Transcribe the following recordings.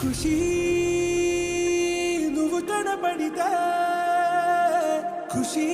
ఖుషి నువ్వు కనబడితే ఖుషీ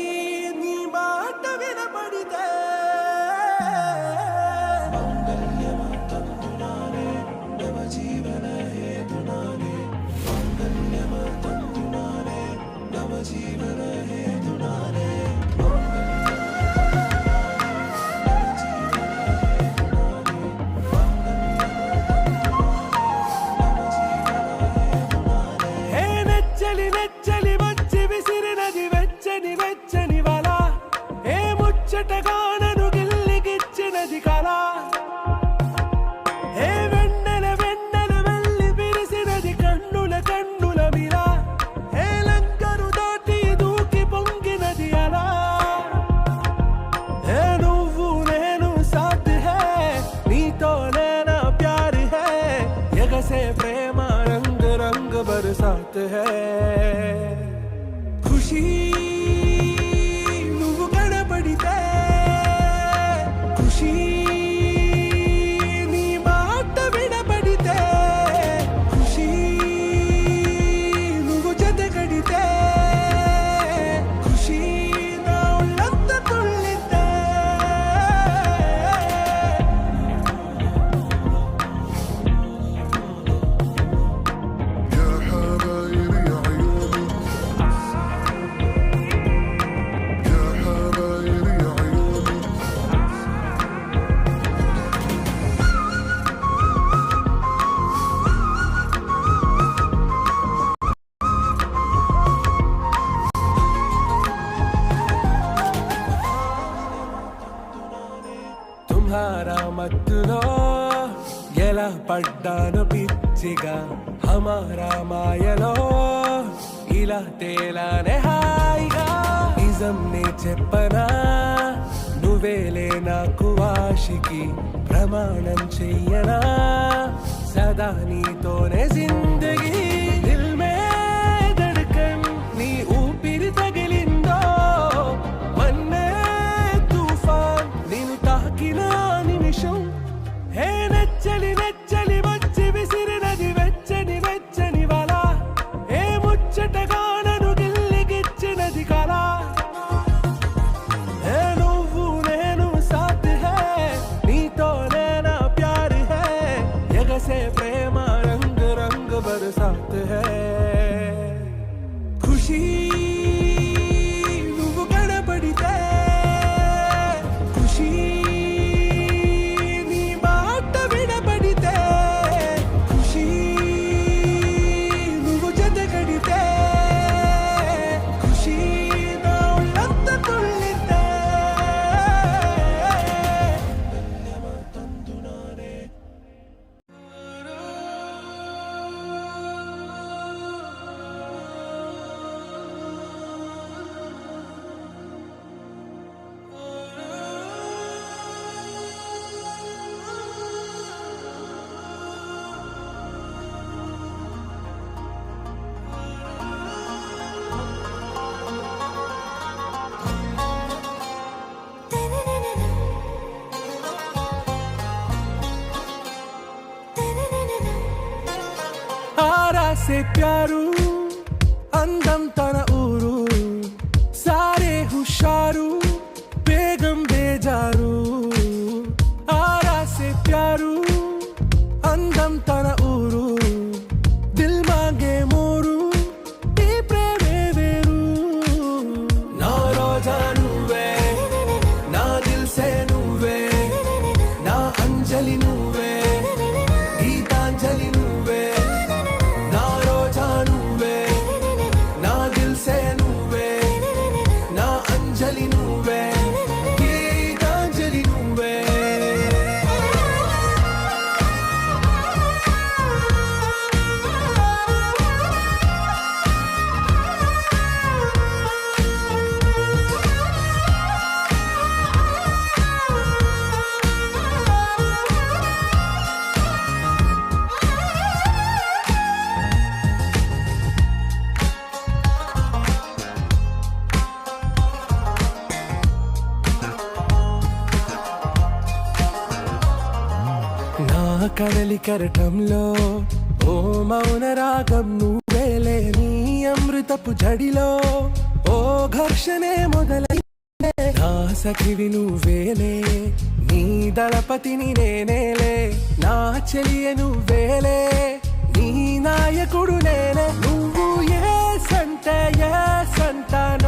ప్రమాణం చెయ్యనా? సదా నీతోనే జిందగీ quero కరటంలో ఓ మౌన రాగం నువ్వేలే నీ అమృతపు జడిలో. ఓ ఘర్షణే మొదలై నా సఖివి నువ్వేలే నీ దళపతిని నేనేలే నా చెలియ నువ్వేలే నీ నాయకుడు నేనే నువ్వు ఏ సంట ఏ సంతాన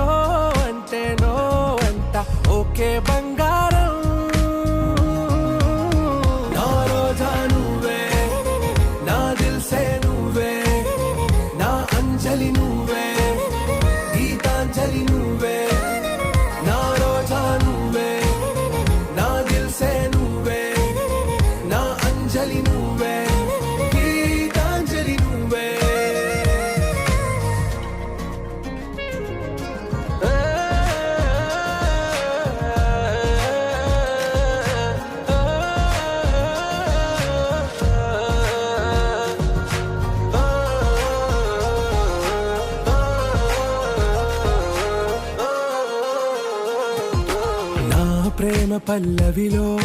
పల్లవిలో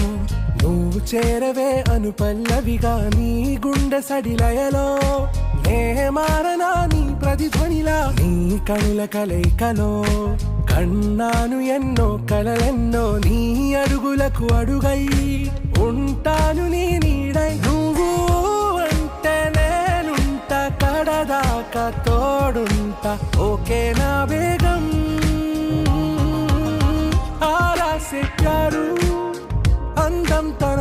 నువ్వు చేరవే అను పల్లవిగా నీ గుండె సడిలయలో. నే మారనా నీ ప్రతిధ్వనిలా నీ కనుల కలయికలో. కన్నాను ఎన్నో కలలెన్నో నీ అడుగులకు అడుగై ఉంటాను నీ నీడై. నువ్వు అంటే నేనుంట కడదాకా తోడుంట. ఓకే నా వేగం ఆ రాసెట్టారు అందం తన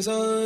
నీ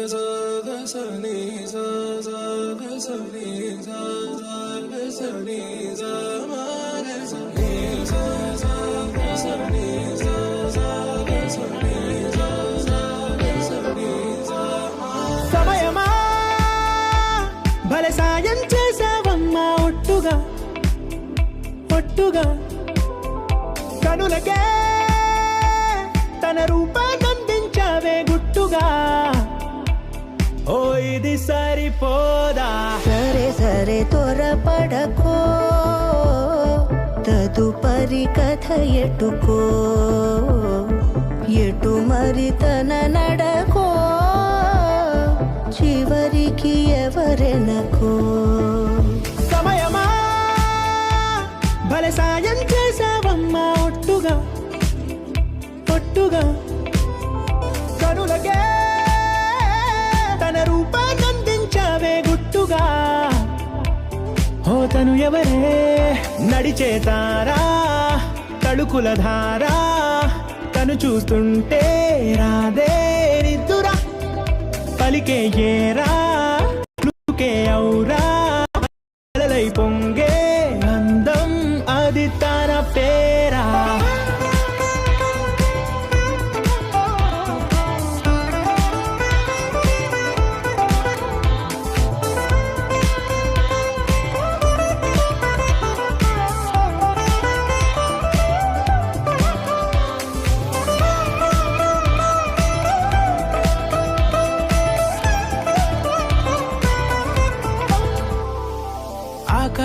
సరిపోదా? సరే సరే త్వరపడకో. తదుపరి కథ ఎటుకో. ఎటు మరి తన నడకో? చివరికి ఎవరెనకో? ఎవరే? నడిచే తారా? తడుకుల ధారా? తను చూస్తుంటే రాదే నిద్దురా పలికే ఏరా? అవురా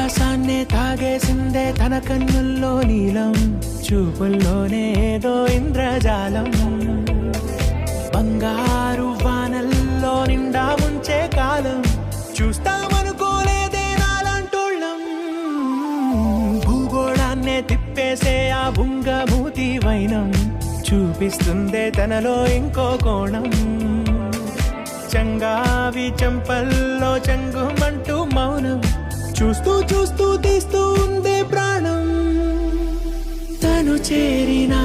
ఆకాశాన్నే తాగేసిందే తన కన్నుల్లో నీలం చూపుల్లోనే ఏదో ఇంద్రజాలం. బంగారు వానల్లో నిండా ఉంచే కాలం చూస్తామనుకోలేదే నాలాంటోళ్ళం. భూగోళాన్నే తిప్పేసే ఆ బుంగమూతి వైనం చూపిస్తుందే తనలో ఇంకో కోణం. చంగావి చంపల్లో చంగుమంటూ మౌనం చూస్తూ చూస్తూ తీస్తూ ఉందే ప్రాణం. తను చేరిన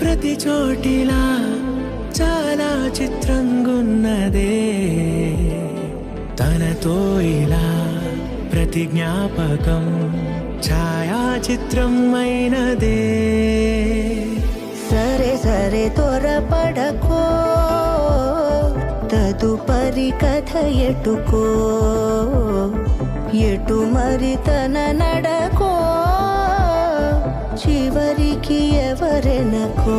ప్రతి చోటిలా చాలా చిత్రంగున్నదే. తనతో ఇలా ప్రతి జ్ఞాపకం ఛాయాచిత్రం అయినదే. సరే సరే త్వరపడకో తదుపరి కథ ఎటుకో. ఎటు మరి తన నడకో? చివరికి ఎవరెనకో?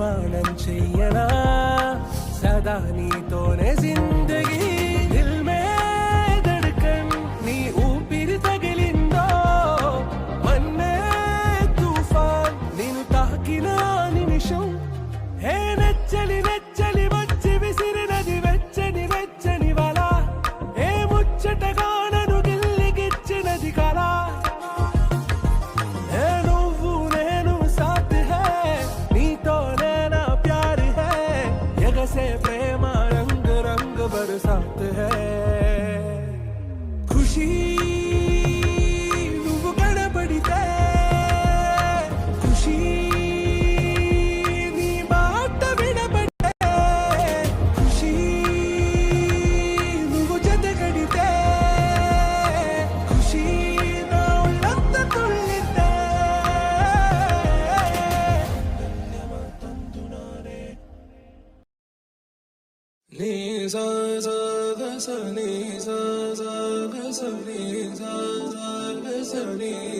నిర్మాణం చెయ్యనా? సదా నీతోనే జిందగీ sa ni sa ga sa ni sa ga sa ni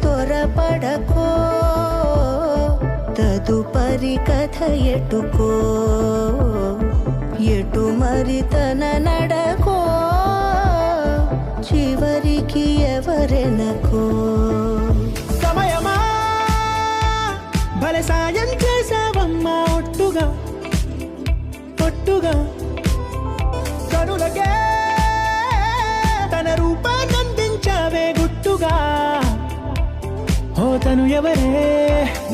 త్వరపడకో తదుపరి కథ ఎటుకో ఎటు మరి తన నడకో చివరికి ఎవరెనకో. సమయమా? భలే సాయం చేసావమ్మా ఒట్టుగా ఒట్టుగా. అతను తను ఎవరే?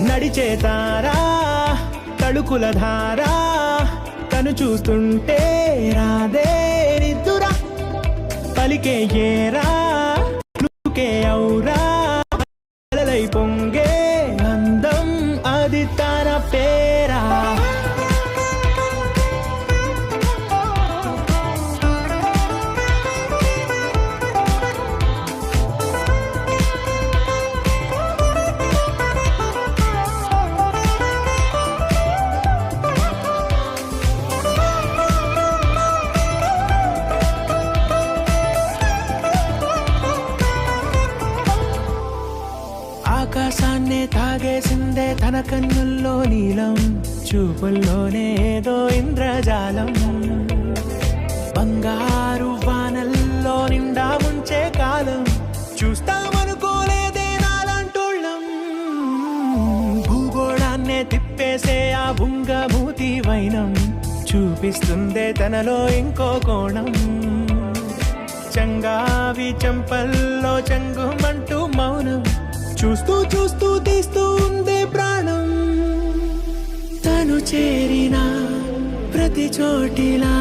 నడిచే తారా తడుకుల ధారా తను చూస్తుంటే రాదే నిద్దురా. పలికే ఏరా అవురా చూపుల్లోనే ఏదో ఇంద్రజాలం. బంగారు వానల్లో నిండా ముంచే కాలం. చూస్తామనుకోలేదే నాలంటోళ్ళం భూగోళాన్నే తిప్పేసే ఆ బుంగమూతి వైనం. చూపిస్తుందే తనలో ఇంకో కోణం. చంగావి చెంపల్లో చంగుమంటూ మౌనం. చూస్తూ చూస్తూ తీస్తూ చేరిన ప్రతి చోటిలా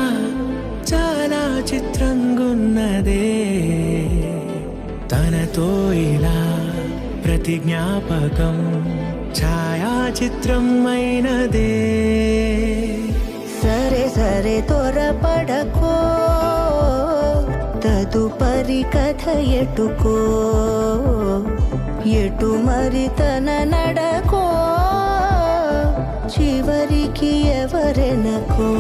చాలా చిత్రంగున్నదే. తనతో ఇలా ప్రతి జ్ఞాపకం ఛాయాచిత్రమైనదే. అయినదే సరే సరే త్వరపడకో తదుపరి కథ ఎటుకో ఎటు మరి తన నడకో. చివరికి ఎవరెనకో.